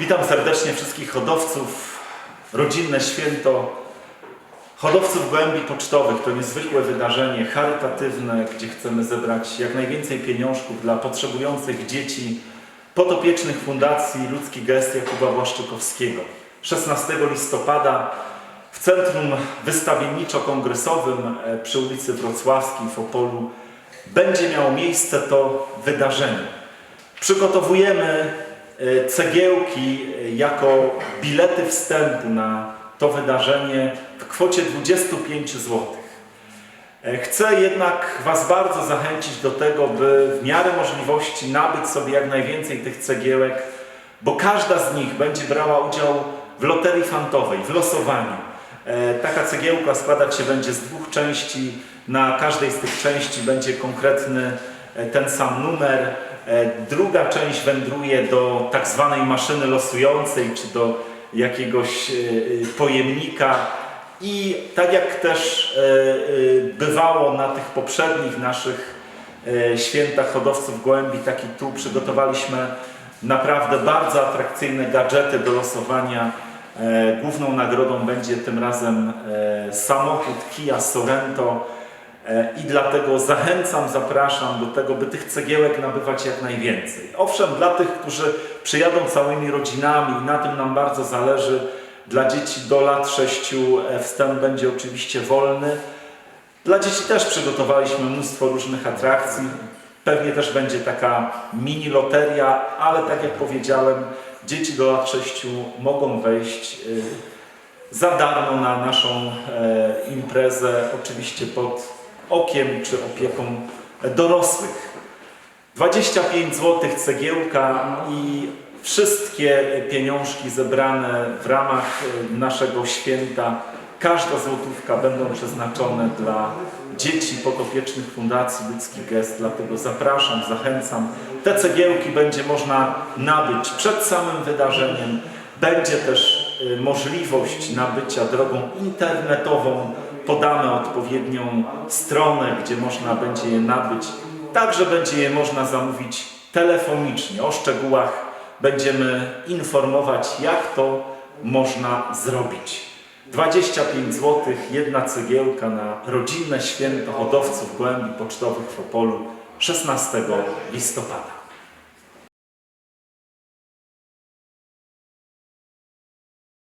Witam serdecznie wszystkich hodowców. Rodzinne święto hodowców gołębi pocztowych to niezwykłe wydarzenie charytatywne, gdzie chcemy zebrać jak najwięcej pieniążków dla potrzebujących dzieci podopiecznych Fundacji Ludzki Gest Jakuba Błaszczykowskiego. 16 listopada w Centrum Wystawienniczo-Kongresowym e, przy ulicy Wrocławskiej w Opolu będzie miało miejsce to wydarzenie. Przygotowujemy cegiełki e, jako bilety wstępu na to wydarzenie w kwocie 25 zł. E, Chcę jednak Was bardzo zachęcić do tego, by w miarę możliwości nabyć sobie jak najwięcej tych cegiełek, bo każda z nich będzie brała udział w loterii fantowej, w losowaniu. E, Taka cegiełka składać się będzie z dwóch części. Na każdej z tych części będzie konkretny e, ten sam numer. E, Druga część wędruje do tak zwanej maszyny losującej, czy do jakiegoś e, e, pojemnika. I tak jak też e, e, bywało na tych poprzednich naszych e, świętach hodowców gołębi, tak i tu przygotowaliśmy naprawdę bardzo atrakcyjne gadżety do losowania. E, Główną nagrodą będzie tym razem e, samochód Kia Sorento e, i dlatego zachęcam, zapraszam do tego, by tych cegiełek nabywać jak najwięcej. Owszem, dla tych, którzy przyjadą całymi rodzinami na tym nam bardzo zależy, dla dzieci do lat 6 wstęp będzie oczywiście wolny. Dla dzieci też przygotowaliśmy mnóstwo różnych atrakcji. Pewnie też będzie taka mini loteria, ale tak jak powiedziałem, dzieci do lat 6 mogą wejść y, za darmo na naszą e, imprezę, oczywiście pod okiem czy opieką dorosłych. 25 zł cegiełka i wszystkie pieniążki zebrane w ramach e, naszego święta, każda złotówka będą przeznaczone dla dzieci podopiecznych Fundacji Ludzki Gest, dlatego zapraszam, zachęcam. Te cegiełki będzie można nabyć przed samym wydarzeniem. Będzie też e, możliwość nabycia drogą internetową. Podamy odpowiednią stronę, gdzie można będzie je nabyć. Także będzie je można zamówić telefonicznie. O szczegółach będziemy informować, jak to można zrobić. 25 zł, jedna cegiełka na rodzinne święto hodowców gołębi pocztowych w Opolu 16 listopada.